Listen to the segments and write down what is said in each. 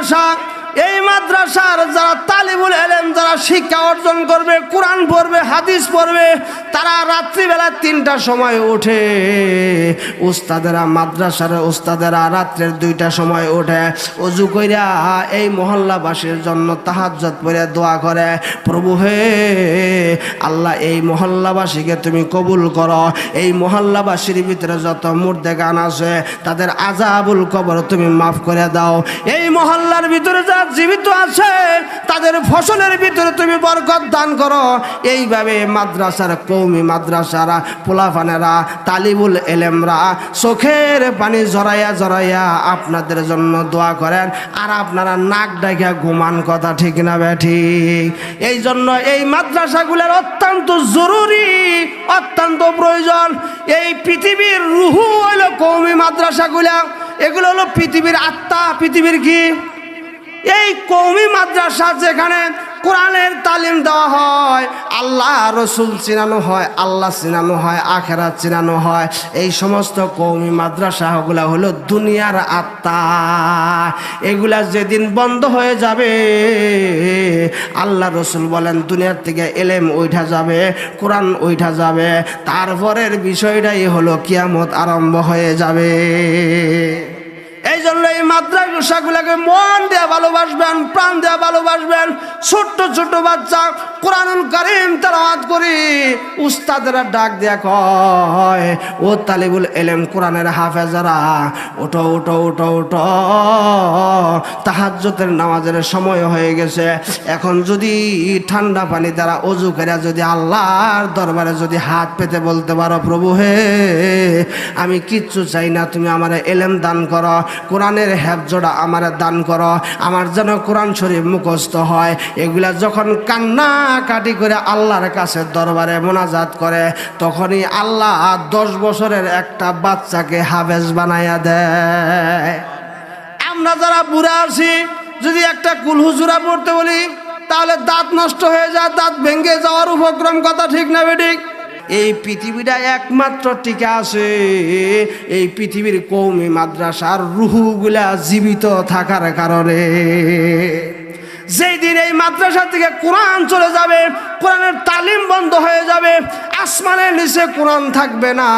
এই মাদ্রাসার যারা তালিবুল এলেম যারা শিক্ষা অর্জন করবে, কোরআন পড়বে, হাদিস পড়বে, তারা রাত্রিবেলা তিনটার সময় ওঠে। উস্তাদেরা মাদ্রাসার উস্তাদেরা রাত্রের দুইটা সময় ওঠে। অজু কইরা এই মহল্লাবাসীর জন্য তাহাজ্জত পড়ে, দোয়া করে, প্রভু হে, আল্লাহ, এই মহল্লাবাসীকে তুমি কবুল করো। এই মহল্লাবাসীর ভিতরে যত মুর্দে গান আছে, তাদের আজাবুল কবর তুমি মাফ করে দাও। এই মহল্লার ভিতরে যা জীবিত আছে, তাদের ফসলের ভিতরে তুমি বরকত দান করো। এইভাবে মাদ্রাসার কৌমি মাদ্রাসারা, পোলাফানেরা, তালিবুল এলেমরা চোখের পানি জড়াইয়া জড়াইয়া আপনাদের জন্য দোয়া করেন। আর আপনারা নাক ডাকিয়া ঘুমান কথা ঠিক না ঠিক। এই জন্য এই মাদ্রাসাগুলোর অত্যন্ত জরুরি, অত্যন্ত প্রয়োজন। এই পৃথিবীর রুহু হলো কৌমি মাদ্রাসাগুলা। এগুলো হলো পৃথিবীর আত্মা, পৃথিবীর কি? এই কৌমি মাদ্রাসা যেখানে কোরআনের তালিম দেওয়া হয়, আল্লাহ রসুল চিনানো হয়, আল্লাহ চিনানো হয় আখেরা চিনানো হয়। এই সমস্ত কৌমি মাদ্রাসাগুলা হলো দুনিয়ার আত্মা। এগুলা যেদিন বন্ধ হয়ে যাবে, আল্লাহ রসুল বলেন, দুনিয়ার থেকে এলেম ওইঠা যাবে, কোরআন ওইঠা যাবে। তারপরের বিষয়টাই হলো কিয়ামত আরম্ভ হয়ে যাবে। এই জন্য এই মাদ্রাসাগুলোকে মন দেয়া ভালোবাসবেন প্রাণ দেয়া ভালোবাসবেন। ছোট্ট ছোট্ট বাচ্চা কোরআনুল করিম তালাওয়াত করি, উস্তাদেরা ডাক দেয়া কয়, ও তালিবুল এলেম কোরআনের হাফেজারা ওটো ওটো ওটো ওটো তাহাজ্জতের নামাজের সময় হয়ে গেছে। এখন যদি ঠান্ডা পানি দ্বারা অজু করে যদি আল্লাহর দরবারে যদি হাত পেতে বলতে পারো, প্রভু হে, আমি কিচ্ছু চাই না, তুমি আমার এলেম দান করো, কোরআনের হেফজোড়া আমার দান করো। আমার যেন কোরআন শরীফ মুখস্থ হয়। এগুলা যখন কান্না কাটি করে আল্লাহর কাছে দরবারে মোনাজাত করে, তখনই আল্লাহ দশ বছরের একটা বাচ্চাকে হাফেজ বানাইয়া দেয়। আমরা যারা বুড়া আছি, যদি একটা কুলহুজুরা পড়তে বলি, তাহলে দাঁত নষ্ট হয়ে যায়, দাঁত ভেঙে যাওয়ার উপক্রম কথা ঠিক না বেঠিক এই পৃথিবীটা একমাত্র টিকে আছে, এই পৃথিবীর কৌমি মাদ্রাসার রুহুগুলা জীবিত থাকার কারণে। যেই দিন এই মাদ্রাসা থেকে কোরআন চলে যাবে, কোরআনের তালিম বন্ধ হয়ে যাবে, আসমানের নিচে কোরআন থাকবে না।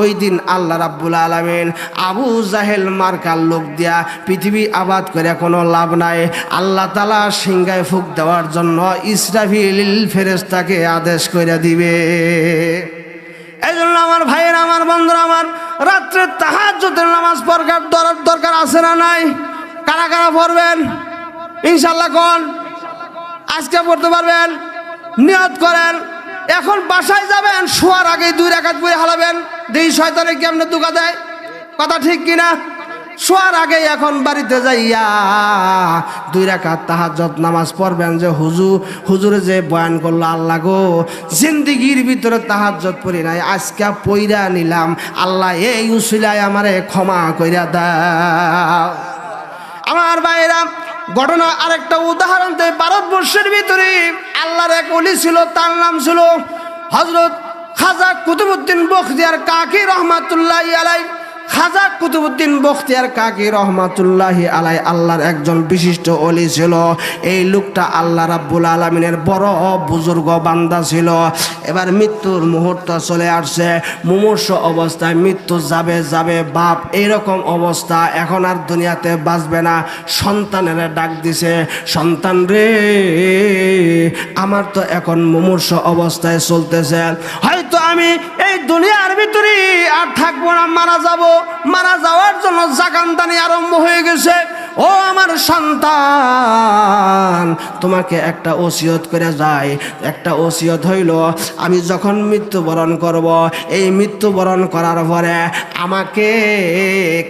ওই দিন আল্লাহ রাব্বুল আলমিন আবু জাহেল মার্কার লোক দিয়া পৃথিবী আবাদ করে কোনো লাভ নাই। আল্লাহ তালা সিংগায় ফুক দেওয়ার জন্য ইসরাফিল ফেরেস্তাকে আদেশ করে দিবে। এই জন্য আমার ভাইয়ের, আমার বন্ধুরা, আমার রাত্রে তাহাজ্জুদের নামাজ পড়ার দরকার আছে না নাই? কারা কারা পড়বেন? ইনশাল্লাহ কোন? আজকে পড়তে পারবেন, নিয়ত করেন। এখন বাসায় যাবেন, শোয়ার আগে দুই রাখাত বই হালাবেন। দেই শয়তানে কেমনে দুকা দেয়। কথা ঠিক কিনা শোয়ার আগে এখন বাড়িতে যাইয়া দুই রাখাত তাহাজ্জত নামাজ পড়বেন যে হুজু হুজুরে যে বয়ান করল, আল্লাহ গো, জিন্দিগির ভিতরে তাহাজ্জত পড়ি নাই, আজকে পইরা নিলাম। আল্লাহ এই উসিলায় আমারে ক্ষমা কইরা দাও। আমার ভাইরা ঘটনা আরেকটা উদাহরণ দেয় ভারতবর্ষের ভিতরে আল্লাহর এক অলি ছিল, তার নাম ছিল হজরত খাজা কুতুবুদ্দিন বখতিয়ার কাকি রহমাতুল্লাহ আলাই খাজা কুতুবুদ্দিন বখতিয়ার কাকি রহমাতুল্লাহি আলাই আল্লাহর একজন বিশিষ্ট অলি ছিল। এই লোকটা আল্লাহ রাব্বুল আলমিনের বড় বুজুর্গ বান্দা ছিল। এবার মৃত্যুর মুহূর্ত চলে আসছে। মুমূর্ষ অবস্থায় মৃত্যু যাবে যাবে, বাপ এইরকম অবস্থা এখন আর দুনিয়াতে বাঁচবে না। সন্তানের ডাক দিছে, সন্তান রে, আমার তো এখন মুমূর্ষ অবস্থায় চলতেছে। হয়তো আমি এই দুনিয়ার ভিতরে আর থাকব না, মারা যাব। মারা যাওয়ার জন্য জাকান্তানি আরম্ভ হয়ে গেছে। ও আমার সন্তান, তোমাকে একটা ওসিয়ত করে যায় একটা ওসিয়ত হইল, আমি যখন মৃত্যুবরণ করব, এই মৃত্যুবরণ করার পরে আমাকে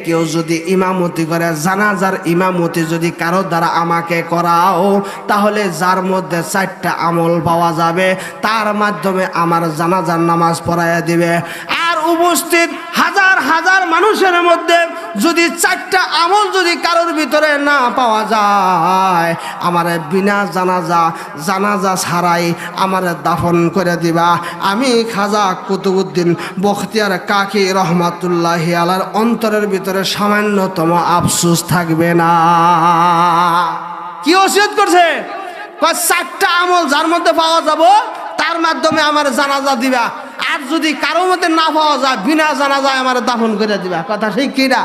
কেউ যদি ইমামতি করে, জানাজার ইমামতি যদি কারও দ্বারা আমাকে করাও, তাহলে যার মধ্যে চারটা আমল পাওয়া যাবে, তার মাধ্যমে আমার জানাজার নামাজ পড়াইয়া দিবে। উপস্থিত হাজার হাজার মানুষের মধ্যে যদি চারটা আমল যদি কারোর ভিতরে না পাওয়া যায়, আমার বিনা জানাজা জানাজা ছাড়াই আমার দাফন করে দিবা। আমি খাজা কুতুবুদ্দিন বখতিয়ার কাকি রহমাতুল্লাহ আলার অন্তরের ভিতরে সামান্যতম আফসুস থাকবে না। কি ওসিয়ত করছে? চারটা আমল যার মধ্যে পাওয়া যাব, তার মাধ্যমে আমার জানাজা দিবা। আর যদি কারও মধ্যে না পাওয়া যায়, বিনা জানা যায় আমার দাফন করে দিবা। কথা ঠিক কিনা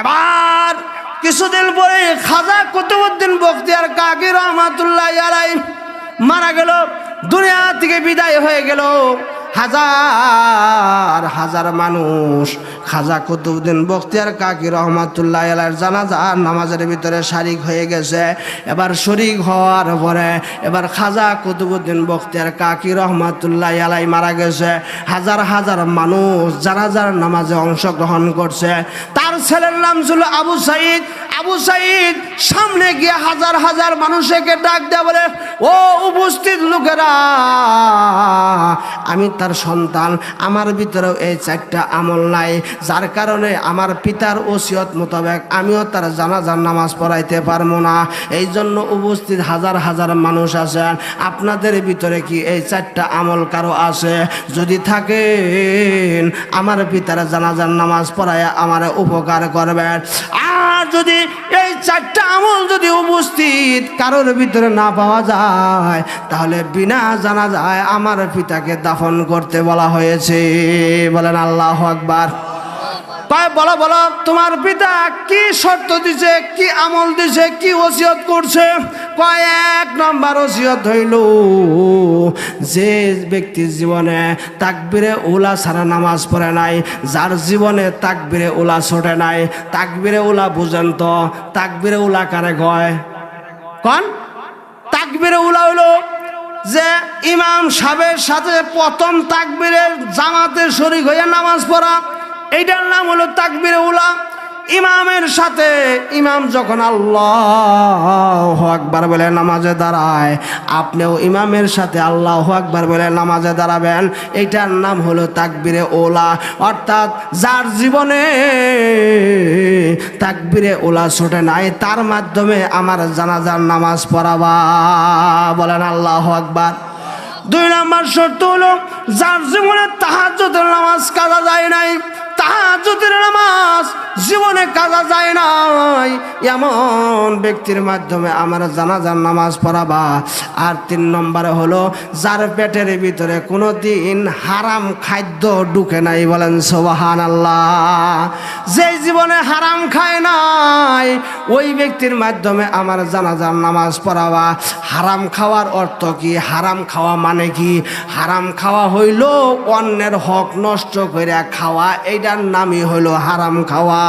এবার কিছুদিন পরে খাজা কুতুবুদ্দিন বখতিয়ার কাকি রহমাতুল্লাহ মারা গেল, দুনিয়া থেকে বিদায় হয়ে গেল। হাজার হাজার মানুষ। খাজা কুতুবুদ্দিন বখতিয়ার কাকি রহমাতুল্লাহ আলার জানাজা নামাজের ভিতরে শারিক হয়ে গেছে। এবার শরিক হওয়ার পরে এবার খাজা কুতুবুদ্দিন বখতিয়ার কাকি রহমাতুল্লাহ আলাই মারা গেছে। হাজার হাজার মানুষ জানাজার নামাজে অংশগ্রহণ করছে। তার ছেলের নাম ছিল আবু সাইদ। আবু সাইদ সামনে গিয়ে হাজার হাজার মানুষকে ডাক দেয় বলে, ও উপস্থিত লোকেরা, আমি তার সন্তান, আমার ভিতরেও এই চারটা আমল নাই। যার কারণে আমার পিতার ওসিয়ত মোতাবেক আমিও তার জানাজার নামাজ পড়াইতে পারব না। এই জন্য উপস্থিত হাজার হাজার মানুষ আছেন আপনাদের ভিতরে কি এই চারটা আমল কারও আছে? যদি থাকেন, আমার পিতার জানাজার নামাজ পড়ায় আমার উপকার করবেন। আর যদি এই চারটা আমল যদি উপস্থিত কারোর ভিতরে না পাওয়া যায়, তাহলে বিনা জানা যায় আমার পিতাকে দাফন করতে বলা হয়েছে। বলেন আল্লাহ আকবার। কয় বলো বলো, তোমার পিতা কি শর্ত দিছে, কি আমল দিছে, কি ওসিয়ত করছে? কয়, এক নম্বর ওসিয়ত হইল যে ব্যক্তির জীবনে তাকবিরে ওলা ছাড়া নামাজ পড়ে নাই, যার জীবনে তাকবিরে ওলা ছোটে নাই, তাকবিরে ওলা বুঝেন তো, তাকবিরে ওলা কারে গয় কন? তাকবিরে ওলা হইল যে ইমাম সাহেবের সাথে প্রথম তাকবিরের জামাতে শরিক হইয়া নামাজ পড়া এইটার নাম হলো তাকবিরে উলা। ইমামের সাথে ইমাম যখন আল্লাহ আকবার বলে নামাজে দাঁড়ায়, আপনিও ইমামের সাথে আল্লাহ আকবার বলে নামাজে দাঁড়াবেন। এইটার নাম হলো তাকবিরে ওলা অর্থাৎ যার জীবনে তাকবিরে ওলা ছোটে নাই, তার মাধ্যমে আমার জানাজার নামাজ পড়াবা বলেন আল্লাহ আকবার। দুই নম্বর শর্ত হলো, যার জীবনে তাহাজ্জুদের নামাজ কাজা যায় নাই তাহাজ্জুদের নামাজ জীবনে কাজা যায় নাই। এমন ব্যক্তির মাধ্যমে আমরা জানাজার নামাজ পড়াবা। আর তিন নম্বরে হলো, যার পেটের ভিতরে কোনো দিন হারাম খাদ্য ঢুকে নাই বলেন সোবাহান আল্লাহ যে জীবনে হারাম খায় নাই, ওই ব্যক্তির মাধ্যমে আমার জানাজার নামাজ পড়াবা। হারাম খাওয়ার অর্থ কি? হারাম খাওয়া মানে কি? হারাম খাওয়া হইল অন্যের হক নষ্ট করে খাওয়া, এইটার নামই হইল হারাম খাওয়া।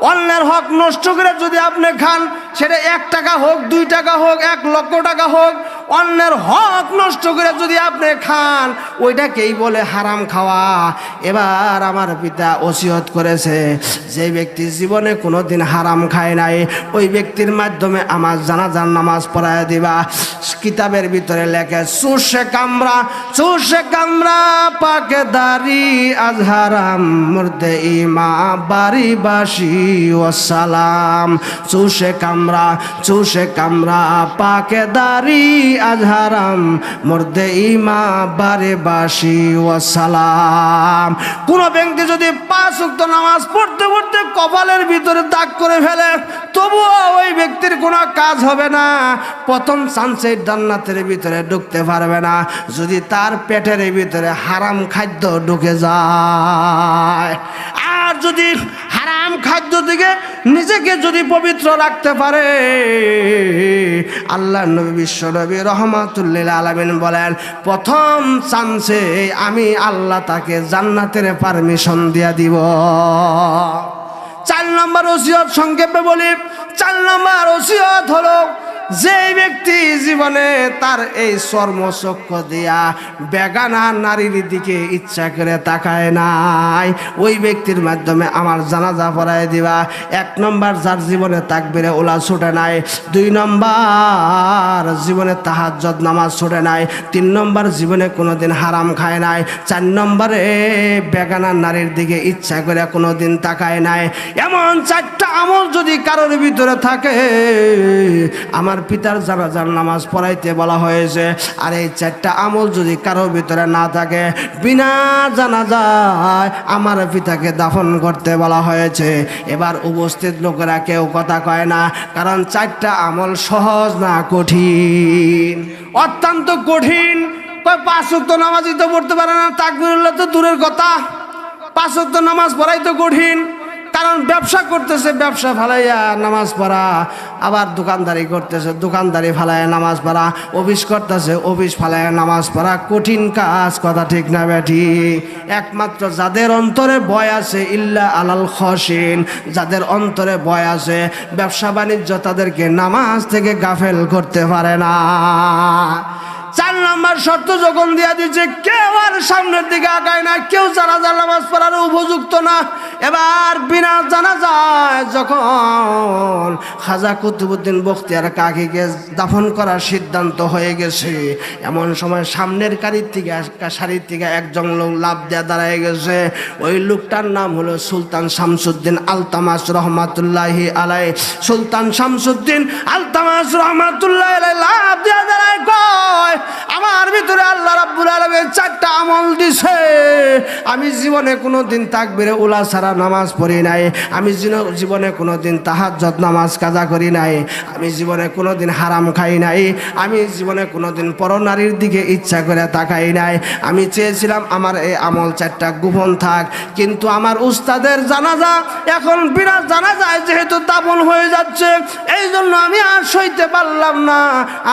অন্যের হক নষ্ট করে যদি আপনি খান, সেটা এক টাকা হোক, দুই টাকা হোক, এক লক্ষ টাকা হোক অন্যের হক নষ্ট করে যদি আপনি খান, ওইটাকেই বলে হারাম খাওয়া। এবার আমার পিতা ওসিয়ত করেছে, যে ব্যক্তি জীবনে কোনো দিন হারাম খায় নাই, ওই ব্যক্তির মাধ্যমে আমার জানাজার নামাজ পড়ায় দিবা। কিতাবের ভিতরে লেখে চুষে কামরা চুষে কামরা, পাকে দাড়ি আজহারাম মুর্দে ইমা, বাড়ি বাসি ওসালাম চুষে কামরা চুষে কামরা, পাকে দাড়ি আজহারাম, মুর্দে ইমা, বারে বাসি ওসালাম কোন ব্যক্তি যদি পাঁচ উক্ত নামাজ পড়তে পড়তে কপালের ভিতরে দাগ করে ফেলে, তবুও ওই ব্যক্তির কোনো কাজ হবে না। প্রথম চান্সে জান্নাতের ভিতরে ঢুকতে পারবে না। যদি তার পেটের ভিতরে হারাম খাদ্য ঢুকে যায়। আর যদি হারাম খাদ্য থেকে নিজেকে যদি পবিত্র রাখতে পারে আল্লাহ নবী বিশ্ব নবী রহমাতুল্লিল আলমিন বলেন, প্রথম চান্সে আমি আল্লাহ তাকে জান্নাতের পারমিশন দিয়া দিব। চার নম্বর ওসিয়ত সংক্ষেপে বলি, চার নম্বর ওসিয়ত হলো যে ব্যক্তি জীবনে তার এই চর্মচক্ষ দিয়া বেগানা নারীর দিকে ইচ্ছা করে তাকায় নাই, ওই ব্যক্তির মাধ্যমে আমার জানাজা পড়ায় দিবা। এক নম্বর, যার জীবনে তাকবিরে ওলা ছুটে নাই। দুই নম্বর, জীবনে তাহাজ্জদ নামাজ ছুটে নাই। তিন নম্বর, জীবনে কোনোদিন হারাম খায় নাই। চার নম্বরে, বেগানা নারীর দিকে ইচ্ছা করে কোনোদিন তাকায় নাই। এমন চারটা আমল যদি কারোর ভিতরে থাকে, আমার পিতার জানাজার নামাজ পড়াইতে বলা হয়েছে, আর এই চারটা আমল যদি কারোর ভিতরে না থাকে, বিনা জানাজায় আমার পিতাকে দাফন করতে বলা হয়েছে। এবার উপস্থিত লোকেরা কেউ কথা কয় না, কারণ চারটা আমল সহজ না কঠিন? অত্যন্ত কঠিন। পাঁচ ওয়াক্ত নামাজই তো পড়তে পারে না, তাকবিরুল্লাহ তো দূরের কথা। পাঁচ ওয়াক্ত নামাজ পড়াই তো কঠিন। কারণ ব্যবসা করতেছে, ব্যবসা ফালাইয়া নামাজ পড়া, আবার দোকানদারি করতেছে, দোকানদারি ফালাইয়া নামাজ পড়া, অফিস করতেছে, অফিস ফালাইয়া নামাজ পড়া, কঠিন কাজ, কথা ঠিক না ব্যাঠি একমাত্র যাদের অন্তরে ভয় আছে, ইল্লা আলাল খসিন যাদের অন্তরে ভয় আছে, ব্যবসা বাণিজ্য তাদেরকে নামাজ থেকে গাফেল করতে পারে না। চার নাম্বার শর্ত যখন দিয়া দিচ্ছে কেউ আর সামনের দিকে আগায় না, কেউ জানাজার নামাজ পড়ার উপযুক্ত না। এবার বিনা জানা যায় যখন খাজা কুতুবুদ্দিন বখতিয়ার কাকিকে দাফন করার সিদ্ধান্ত হয়ে গেছে, এমন সময় সামনের কারির থেকে সারির থেকে একজন লোক লাভ দেয়া দাঁড়ায় গেছে। ওই লোকটার নাম হলো সুলতান শামসুদ্দিন আলতামাস রহমাতুল্লাহি আলাই সুলতান শামসুদ্দিন আলতামাস রহমাতুল্লাহ আলাই লাভ দেয়া দাঁড়ায় আমল দিছে। আমি জীবনে কোনো দিন তাকবিরে উলা ছাড়া নামাজ পড়ি নাই। আমি জীবনে কোনো দিন তাহাজ্জত নামাজ কাজা করি নাই। আমি জীবনে কোনো দিন হারাম খাই নাই। আমি জীবনে কোনো দিন পরনারীর দিকে ইচ্ছা করে তাকাই নাই। আমি চেয়েছিলাম আমার এই আমল চারটা গোপন থাক। কিন্তু আমার উস্তাদের জানাজা এখন বিরাট জানা যায় যেহেতু দাপন হয়ে যাচ্ছে এই জন্য আমি আর সইতে পারলাম না।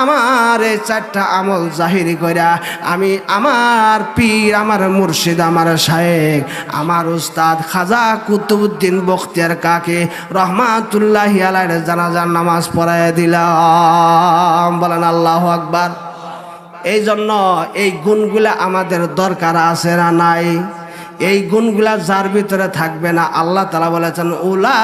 আমার এই চারটা আমল জাহিরি করা আমি আমার পীর, আমার মুর্শিদ, আমার শায়েক আমার উস্তাদ খাজা কুতুবুদ্দিন বখতিয়ার কাকে রহমাতুল্লাহ আলাইয়ের জানাজার নামাজ পড়ায় দিলাম। বলেন আল্লাহ আকবার। এই জন্য এই গুণগুলা আমাদের দরকার আছে না নাই? এই গুণগুলা যার ভিতরে থাকবে না, আল্লাহ তালা বলেছেন উলা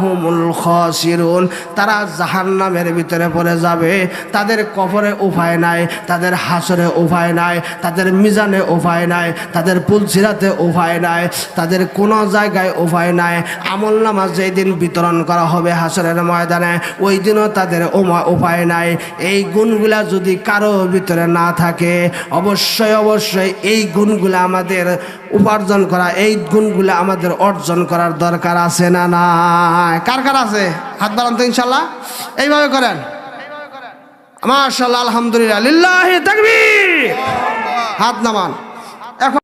হুমুল খসিরুন। তারা জাহান্নামের ভিতরে পড়ে যাবে। তাদের কবরে উপায় নাই, তাদের হাসরে উপায় নাই, তাদের মিজানে উপায় নাই, তাদের পুলসিরাতে উপায় নাই, তাদের কোনো জায়গায় উপায় নাই। আমল নামাজ যেই দিন বিতরণ করা হবে হাসরের ময়দানে, ওই দিনও তাদের উপায় নাই। এই গুণগুলা যদি কারও ভিতরে না থাকে, অবশ্যই অবশ্যই এই গুণগুলা আমাদের উপার্জন করা, এই গুণগুলো আমাদের অর্জন করার দরকার আছে না না কার কার আছে? হাত বাড়ান তো ইনশাল্লাহ এইভাবে করেন। মাশাল্লাহ আলহামদুলিল্লাহ। হাত নামান।